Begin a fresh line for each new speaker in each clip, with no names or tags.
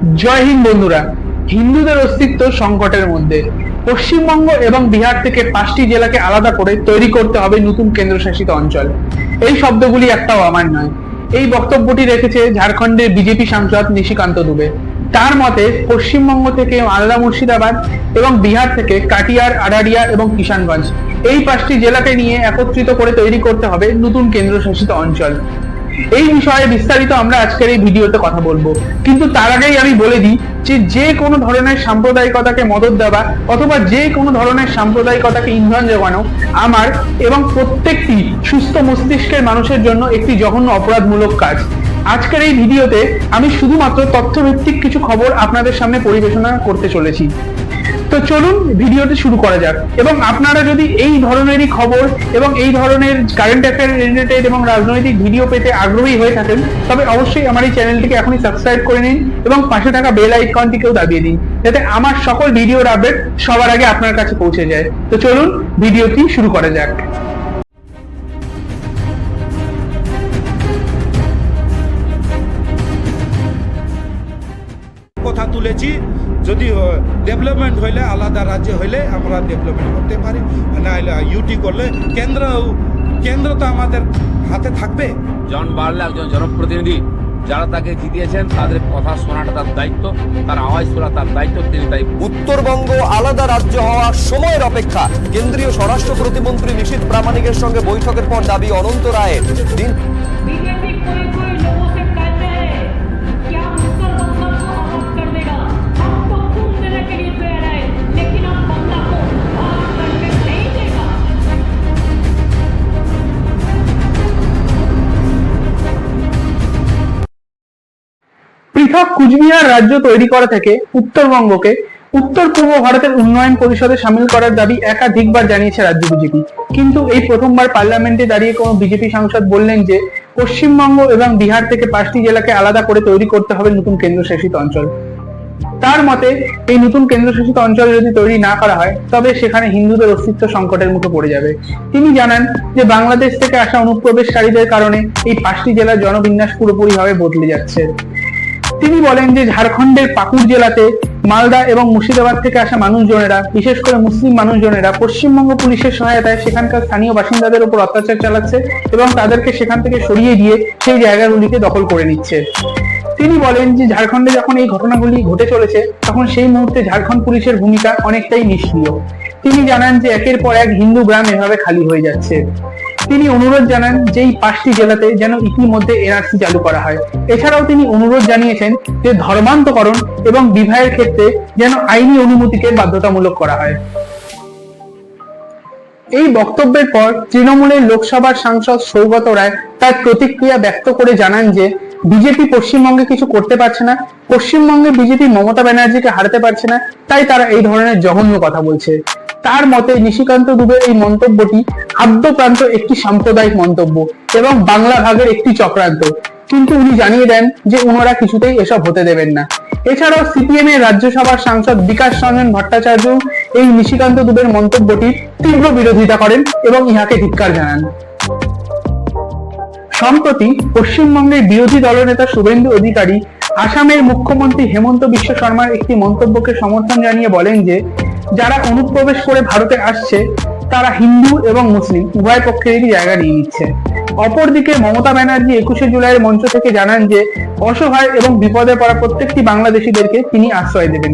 জয় হিন্দ বন্ধুরা, হিন্দুদের অস্তিত্ব সংকটের মধ্যে। পশ্চিমবঙ্গ এবং বিহার থেকে পাঁচটি জেলাকে আলাদা করে তৈরি করতে হবে নতুন কেন্দ্রশাসিত অঞ্চল। এই শব্দগুলি একটাও আমার নয়। এই বক্তব্যটি রেখেছে ঝাড়খণ্ডের বিজেপি সাংসদ নিশিকান্ত দুবে। তার মতে, পশ্চিমবঙ্গ থেকে মালদা মুর্শিদাবাদ এবং বিহার থেকে কাটিয়ার আড়ারিয়া এবং কিষানগঞ্জ। এই পাঁচটি জেলাকে নিয়ে একত্রিত করে তৈরি করতে হবে নতুন কেন্দ্রশাসিত অঞ্চল। এই বিষয়ে বিস্তারিত আমরা আজকের এই ভিডিওতে কথা বলব। কিন্তু তার আগেই আমি বলে দিই যে যে কোনো ধরনের সাম্প্রদায়িকতাকে মদত দেওয়া অথবা যে কোনো ধরনের সাম্প্রদায়িকতাকে ইন্ধন যোগানো আমার এবং প্রত্যেকটি সুস্থ মস্তিষ্কের মানুষের জন্য একটি জঘন্য অপরাধমূলক কাজ। আজকের এই ভিডিওতে আমি শুধুমাত্র তথ্যভিত্তিক কিছু খবর আপনাদের সামনে পরিবেশনা করতে চলেছি। তো চলুন ভিডিওটি শুরু করা যাক। এবং আপনারা যদি এই ধরনেরই খবর এবং এই ধরনের কারেন্ট অ্যাফেয়ার রিলেটেড এবং রাজনৈতিক ভিডিও পেতে আগ্রহী হয়ে থাকেন, তবে অবশ্যই আমার এই চ্যানেলটিকে এখনই সাবস্ক্রাইব করে নিন এবং পাশে থাকা বেল আইকনটিকেও দাবিয়ে দিন, যাতে আমার সকল ভিডিওর আপডেট সবার আগে আপনার কাছে পৌঁছে যায়। তো চলুন ভিডিওটি শুরু করা যাক।
কথা তুলেছি যদি ডেভেলপমেন্ট হইলে আলাদা রাজ্যে হইলে আমরা ডেভেলপমেন্ট করতে পারি। না হলে ইউটি করলে কেন্দ্র কেন্দ্র তো আমাদের হাতে থাকবে।
জন বাড়লে একজন জনপ্রতিনিধি যারা তাকে জিতিয়েছেন তাদের কথা শোনাটা তার দায়িত্ব তার আওয়াজ শোনা তার দায়িত্ব তিনি তাই
উত্তরবঙ্গ আলাদা রাজ্য হওয়ার সময়ের অপেক্ষা কেন্দ্রীয় স্বরাষ্ট্র প্রতিমন্ত্রী নিশীত প্রামাণিকের সঙ্গে বৈঠকের পর দাবি অনন্ত রায়ের। দিন
বিজেপি
পৃথক কুচবিহার রাজ্য তৈরি করা থেকে উত্তরবঙ্গকে উত্তর পূর্ব ভারতের উন্নয়ন পরিষদে সামিল করার দাবি একাধিকবার জানিয়েছে রাজ্য বিজেপি। কিন্তু এই প্রথমবার পার্লামেন্টে দাঁড়িয়ে কোনো বিজেপি সাংসদ বললেন যে, পশ্চিমবঙ্গ এবং বিহার থেকে পাঁচটি জেলাকে আলাদা করে তৈরি করতে হবে নতুন কেন্দ্রশাসিত অঞ্চল। তার মতে, এই নতুন কেন্দ্রশাসিত অঞ্চল যদি তৈরি না করা হয়, তবে সেখানে হিন্দুদের অস্তিত্ব সংকটের মুখে পড়ে যাবে। তিনি জানান যে, বাংলাদেশ থেকে আসা অনুপ্রবেশকারীদের কারণে এই পাঁচটি জেলার জনবিন্যাস পুরোপুরিভাবে বদলে যাচ্ছে। তিনি বলেন যে ঝাড়খণ্ডের পাকুড় জেলাতে, মালদা এবং মুর্শিদাবাদ থেকে আসা মানুষজনেরা, বিশেষ করে মুসলিম মানুষজনেরা, পশ্চিমবঙ্গ পুলিশের সহায়তায় সেখানকার স্থানীয় বাসিন্দাদের উপর অত্যাচার চালাচ্ছে এবং তাদেরকে সেখান থেকে সরিয়ে দিয়ে সেই জায়গাগুলিকে দখল করে নিচ্ছে। তিনি বলেন যে ঝাড়খণ্ডে যখন এই ঘটনাগুলি ঘটে চলেছে, তখন সেই মুহূর্তে ঝাড়খণ্ড পুলিশের ভূমিকা অনেকটাই নিষ্ক্রিয়। তিনি জানান যে একের পর এক হিন্দু গ্রাম এভাবে খালি হয়ে যাচ্ছে। তিনি অনুরোধ জানান যে এই পাঁচটি জেলাতে যেন ইতিমধ্যে এনআরসি চালু করা হয়। এছাড়াও তিনি অনুরোধ জানিয়েছেন যে ধর্মান্তকরণ এবং বিবাহের ক্ষেত্রে যেন আইনি অনুমতিকে বাধ্যতামূলক করা হয়। এই বক্তব্যের পর তৃণমূলের লোকসভার সাংসদ সৌগত রায় তার প্রতিক্রিয়া ব্যক্ত করে জানান যে, বিজেপি পশ্চিমবঙ্গে কিছু করতে পারছে না, পশ্চিমবঙ্গে বিজেপি মমতা ব্যানার্জিকে হারাতে পারছে না, তাই তারা এই ধরনের জঘন্য কথা বলছে। তার মতে নিশিকান্ত দুবের এই মন্তব্যটি আদ্যপ্রান্ত একটি সাম্প্রদায়িক মন্তব্য এবং বাংলা ভাগের একটি চক্রান্ত। কিন্তু উনি জানিয়ে দেন যে ওনারা কিছুতেই এসব হতে দেবেন না। এছাড়াও সিপিএম এর রাজ্যসভার সাংসদ বিকাশ রঞ্জন ভট্টাচার্য এই নিশিকান্ত দুবের মন্তব্যটির তীব্র বিরোধিতা করেন এবং ইহাকে ধিক্কার জানান। সম্প্রতি পশ্চিমবঙ্গের বিরোধী দলনেতা শুভেন্দু অধিকারী আসামের মুখ্যমন্ত্রী হেমন্ত বিশ্ব শর্মার একটি মন্তব্যকে সমর্থন জানিয়ে বলেন যে যারা অনুপ্রবেশ করে ভারতে আসছে, তারা হিন্দু এবং মুসলিম, উভয় পক্ষেরই জায়গা নিয়ে নিচ্ছে। অপরদিকে মমতা ব্যানার্জি একুশে জুলাইয়ের মঞ্চ থেকে জানান যে, অসহায় এবং বিপদে পড়া প্রত্যেকটি বাংলাদেশিদেরকে তিনি আশ্রয় দেবেন।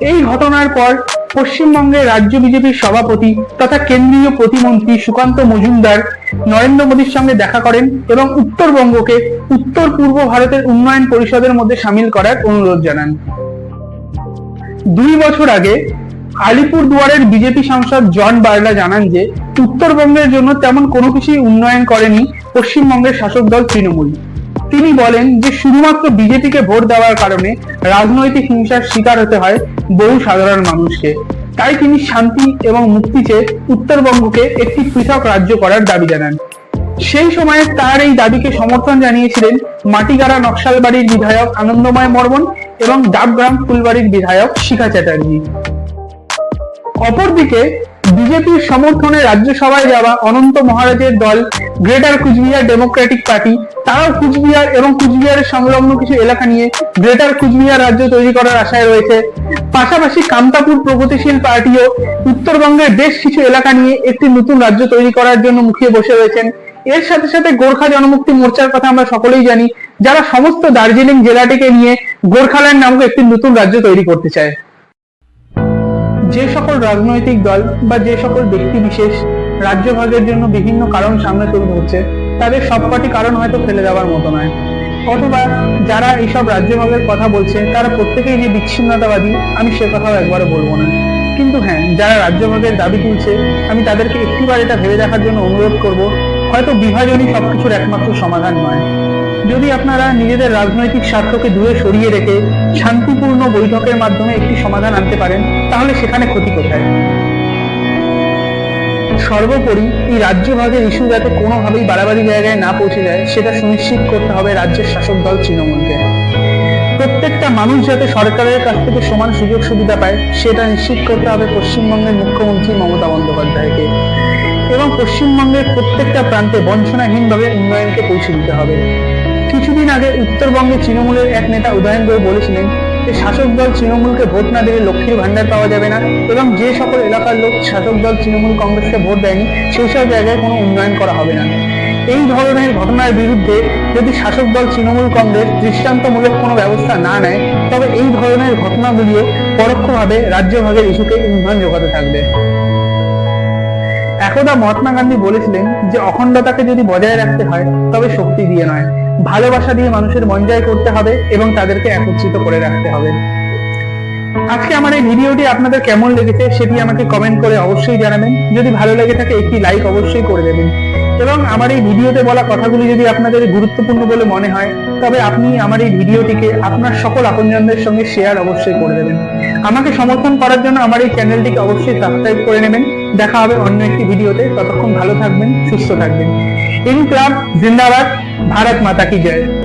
এই ঘটনার পর পশ্চিমবঙ্গের রাজ্য বিজেপির সভাপতি তথা কেন্দ্রীয় প্রতিমন্ত্রী সুকান্ত মজুমদার নরেন্দ্র মোদীর সঙ্গে দেখা করেন এবং উত্তরবঙ্গকে উত্তর পূর্ব ভারতের উন্নয়ন পরিষদের মধ্যে সামিল করার অনুরোধ জানান। দুই বছর আগে আলিপুর দুয়ারের বিজেপি সাংসদ জন বার্লা জানান যে, উত্তরবঙ্গের জন্য তেমন কোনো কিছুই উন্নয়ন করেনি পশ্চিমবঙ্গের শাসক দল তৃণমূল। তিনি বলেন যে, শুধুমাত্র বিজেপিকে ভোট দেওয়ার কারণে রাজনৈতিক হিংসার শিকার হতে হয় বহু সাধারণ মানুষকে। তাই তিনি শান্তি এবং মুক্তি চেয়ে উত্তরবঙ্গকে একটি পৃথক রাজ্য করার দাবি জানান। সেই সময়ে তার এই দাবিকে সমর্থন জানিয়েছিলেন মাটিগাড়া নকশালবাড়ির বিধায়ক আনন্দময় মর্মন এবং ডাবগ্রাম ফুলবাড়ির বিধায়ক শিখা চ্যাটার্জি। অপরদিকে বিজেপির সমর্থনে রাজ্যসভায় যাওয়া অনন্ত মহারাজের দল গ্রেটার কুচবিহার ডেমোক্রেটিক পার্টি তারাও কুচবিহার এবং কুচবিহারের সংলগ্ন কিছু এলাকা নিয়ে গ্রেটার কুচবিহার রাজ্য তৈরি করার আশায় রয়েছে। পাশাপাশি কামতাপুর প্রগতিশীল পার্টিও উত্তরবঙ্গের বেশ কিছু এলাকা নিয়ে একটি নতুন রাজ্য তৈরি করার জন্য মুখিয়ে বসে রয়েছেন। এর সাথে সাথে গোর্খা জনমুক্তি মোর্চার কথা আমরা সকলেই জানি, যারা সমস্ত দার্জিলিং জেলাটিকে নিয়ে গোর্খাল্যান্ড নামক একটি নতুন রাজ্য তৈরি করতে চায়। যে সকল রাজনৈতিক দল বা যে সকল ব্যক্তি বিশেষ রাজ্য ভাগের জন্য বিভিন্ন কারণ সামনে তুলে ধরছে, তাদের সবকটি কারণ হয়তো ফেলে দেওয়ার মতো নয়। অথবা যারা এইসব রাজ্য ভাগের কথা বলছে, তারা প্রত্যেকেই যে বিচ্ছিন্নতাবাদী, আমি সে কথাও একবারও বলব না। কিন্তু হ্যাঁ যারা রাজ্য ভাগের দাবি তুলছে, আমি তাদেরকে একটিবার এটা ভেবে দেখার জন্য অনুরোধ করব, হয়তো বিভাজনই সবকিছুর একমাত্র সমাধান নয়। যদি আপনারা নিজেদের রাজনৈতিক স্বার্থকে দূরে সরিয়ে রেখে শান্তিপূর্ণ বৈঠকের মাধ্যমে একটি সমাধান আনতে পারেন, তাহলে সেখানে ক্ষতি কোথায়? সর্বোপরি এই রাজ্য ভাগের ইস্যু যাতে কোনোভাবেই বাড়াবাড়ি জায়গায় না পৌঁছে যায়, সেটা সুনিশ্চিত করতে হবে রাজ্যের শাসক দল তৃণমূলকে। প্রত্যেকটা মানুষ যাতে সরকারের কাছ থেকে সমান সুযোগ সুবিধা পায়, সেটা নিশ্চিত করতে হবে পশ্চিমবঙ্গের মুখ্যমন্ত্রী মমতা বন্দ্যোপাধ্যায়কে। এবং পশ্চিমবঙ্গের প্রত্যেকটা প্রান্তে বঞ্চনাহীনভাবে উন্নয়নকে পৌঁছে দিতে হবে। কিছুদিন আগে উত্তরবঙ্গে তৃণমূলের এক নেতা উদয়ন বই বলেছিলেন যে শাসক দল তৃণমূলকে ভোট না দিলে লক্ষ্মীর ভান্ডার পাওয়া যাবে না এবং যে সকল এলাকার লোক শাসক দল তৃণমূল কংগ্রেসকে ভোট দেয়নি, সেই সব জায়গায় কোনো উন্নয়ন করা হবে না। এই ধরনের ঘটনার বিরুদ্ধে যদি শাসক দল তৃণমূল কংগ্রেস দৃষ্টান্তমূলক কোনো ব্যবস্থা না নেয়, তবে এই ধরনের ঘটনাগুলিও পরোক্ষভাবে রাজ্য ভাগের ইস্যুকে ইন্ধন যোগাতে থাকবে। একদা মহাত্মা গান্ধী বলেছিলেন যে অখণ্ডতাকে যদি বজায় রাখতে হয়, তবে শক্তি দিয়ে নয়। ভালোবাসা দিয়ে মানুষের মন জয় করতে হবে এবং তাদেরকে একত্রিত করে রাখতে হবে। আজকে আমার এই ভিডিওটি আপনাদের কেমন লেগেছে সেটি আমাকে কমেন্ট করে অবশ্যই জানাবেন। যদি ভালো লেগে থাকে একটি লাইক অবশ্যই করে দেবেন। এবং আমার এই ভিডিওতে বলা কথাগুলি যদি আপনাদের গুরুত্বপূর্ণ বলে মনে হয়, তবে আপনি আমার এই ভিডিওটিকে আপনার সকল আপনজনদের সঙ্গে শেয়ার অবশ্যই করে দেবেন। আমাকে সমর্থন করার জন্য আমার এই চ্যানেলটিকে অবশ্যই সাবস্ক্রাইব করে নেবেন। দেখা হবে অন্য একটি ভিডিওতে। ততক্ষণ ভালো থাকবেন, সুস্থ থাকবেন। ইনক্লাব জিন্দাবাদ ভারত মাতা কি জয়